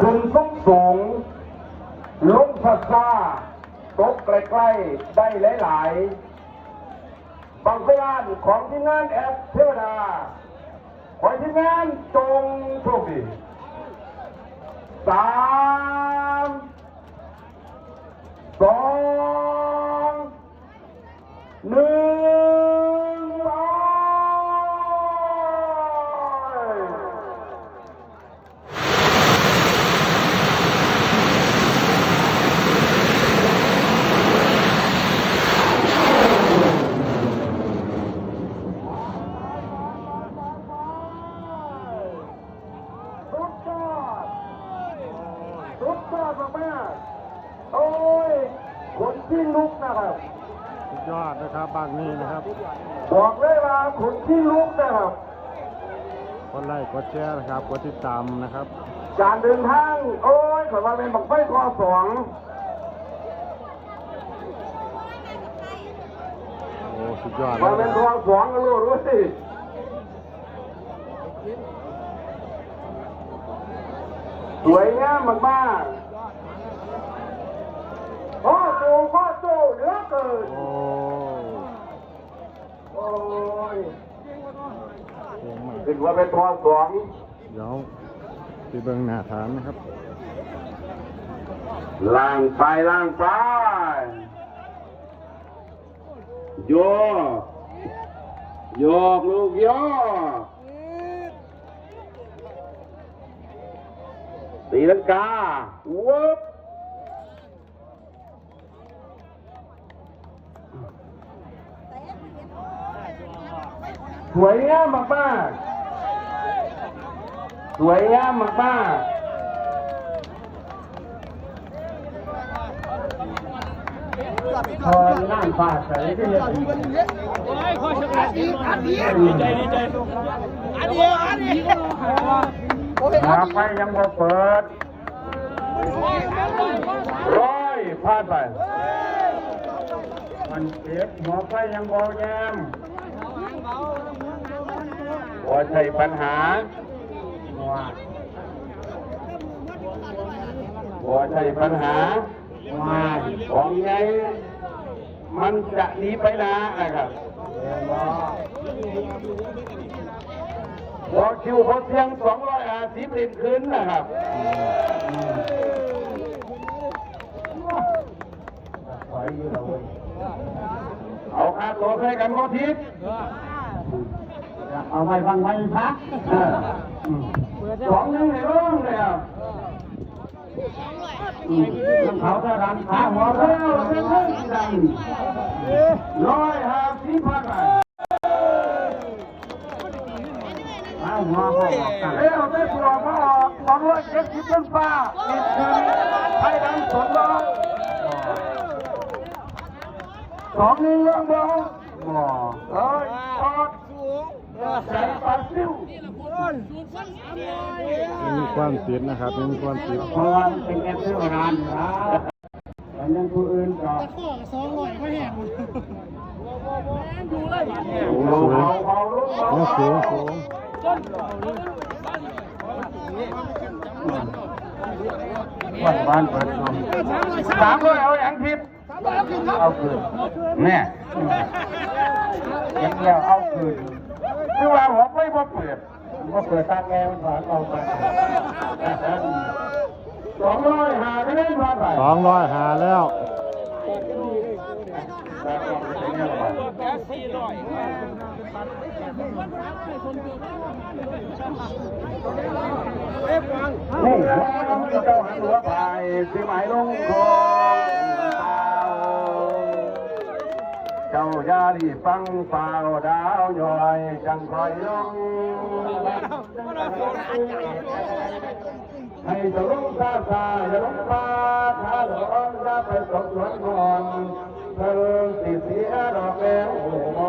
ขึ้นสูงสูงลงซาซาตกใกล้ๆ ได้หลายๆ บางพยานของที่งานแอปเทวดา ขอที่งานจงโชคดีสามสองหนึ่งไป สุดยอดสุดยอดมากๆโอ้ยขนที่ลุกนะครับ สุดยอดนะครับบางนี้นะครับบอกเลยว่าขนที่ลุกนะครับกดไลค์กดแชร์นะครับกดติดตามนะครับการเดินทางโอ้ยขอมาเป็นบักไฟคอสองโอ้สุดยอดมาเลเป็นยคอสองก็รู้รู้สิสวยงามมากๆพ่อโจพ่อโจเหลือเกิน โอ้ โอ้ย เก่งมากถือว่าเป็นทอสองเดี๋ยวไปเบิ่งหน้าฐานนะครับ ล่างไปล่างไปโยกโยกลูกโยกตีลังกาวุบสวยงามมากๆ สวยงามมากๆพอน้ำฟ้าใสก็ยังหาไฟยังบ่เปิดร้อยพลาดไปมันเจ็บหัวไฟยังบ่แยมว่าใช่ปัญหา ว่าใช่ปัญหามาของไงมันจะหนีไปนะนะครับพอคิวเขาเสียงสองร้อยอาสิบลิตรขึ้นนะครับเอาค่าตัวให้กันก็ทิพย์เอาไปฟังไปพัก สองหนึ่งในร่องเลยอะเขาจะรันขาหัวเร็วเร็วดังร้อยห้าสิบพันไปหัวเขาเร็วได้ตัวมาออกสองร้อยเจ็ดสิบต้นฟ้าติดคืนให้ดังสองร้อยสองหนึ่งเรื่องเบาบ่เอ้ยออก ใส่ปาซิวไม่มีความติดนะครับไม่มีความติดเพราะว่าเป็นแอปเปิลร้านครับแต่ยังผู้อื่นก็ข้อสองร้อยก็แหงเบาเบาเบาลูกเบาโอ้สูงสูงวันบ้านเปิดดูสามร้อยเอาอย่างทิพย์เอาคืนแน่ยังเดียวเอาคืน คือว่าหัวไม่บ่เปิดบ่เปิดตาแกมันผ่านเอาไปสองร้อยหาคะแนนผ่านไปสองร้อยหาแล้วนี่เจ้าหันหัวไปสิหมายลงคง เจ้าอย่าดีฟังเปล่าดาวย่อยจังคอยลงให้จะลงซาซาอย่าลงปาถ้าดอกอย่าไปตกสวนก่อนเพิ่งสิเสียดอกแล้วโอ้โห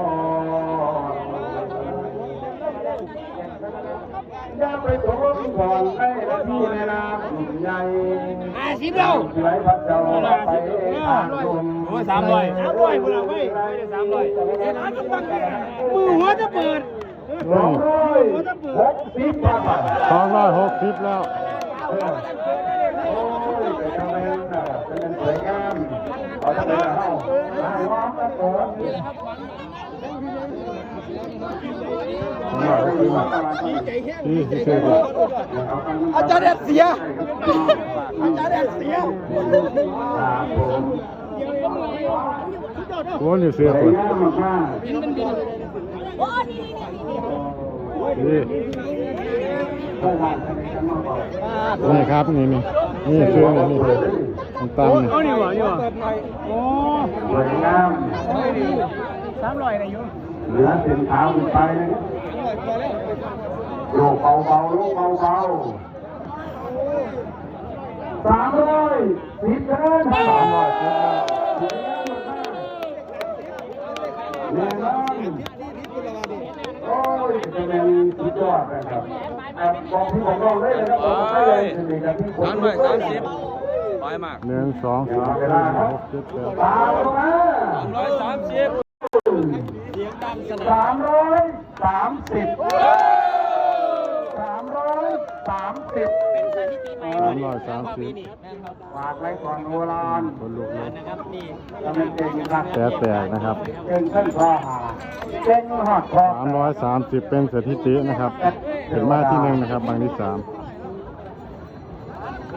อย่าไปตกก่อนให้ละที่ในน้ำใหญ่ห้าสิบแล้วไหลพัดเจ้าไป สามร้อยสามร้อยพวกเราไม่ไม่ได้สามร้อยมือหัวจะเปิดสองร้อยหกสิบกว่าบาทสองร้อยหกสิบแล้วสโอ้ยเป็นทำไมน่ะเป็นสวยงามเอาทำไมล่ะเฮาอ่าร้องกันก่อนที่ที่เชื่อกันอาจารย์แดดเสียอาจารย์แดดเสียครับผม โอ้นี่เสื้อสควยนงามมากโอ้นี่นี่นี่นี่ๆค่อยผ่านทำไมกันมาบอกนี่ครับนี่นี่นี่เสื้อนี่นี่ตั้งนี่เอานี่วะนี่วะโอ้สวยงามสามร้อยนะโยมเหลือเส้นขาวขึ้นไปนะครับโลกเบาโลกเบาๆสามร้อยสิบคะแนนสามร้อย แน่นอนโอ้ยจะเป็นสุดยอดนะครับบอกพี่บอกน้องได้เลยครับบอกได้เลยจะมีกับพี่คนสามร้อยสามสิบร้อยมากหนึ่งสองสามสี่ห้าหกเจ็ดแปดตามร้อยสามสิบสามร้อยสามสิบสามร้อยสามสิบ สามร้อยสามสิบฝากไว้ก่อนโบราณคนลุกเลยจะเป็นเก่งรักแตกแตกนะครับเก่งขึ้นคอหาเก่งหอดคอสามร้อยสามสิบเป็นสถิตินะครับเป็นมาที่หนึ่งนะครับบางที่สาม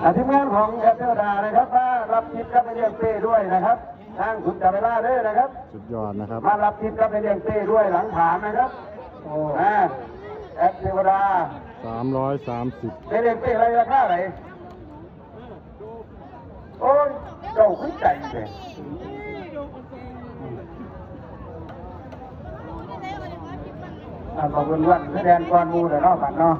อาทีมงานของแอปเทลดานะครับมารับทิปกับไปเลี้ยงเป้ด้วยนะครับทางคุณจับเวลาด้วยนะครับสุดยอดนะครับ มารับทิปกับไปเลี้ยงเป้ด้วยหลังฐานนะครับอ่าแอปเทวดาสามร้อยสามสิบไปเลี้ยงเป้อะไรราคาไหนโอ้ยเจ้า ขึ้นใจเลยอ่าขอบคุณวันแสดงก่อนหมูเดี๋ยวเนาะบัดเนาะ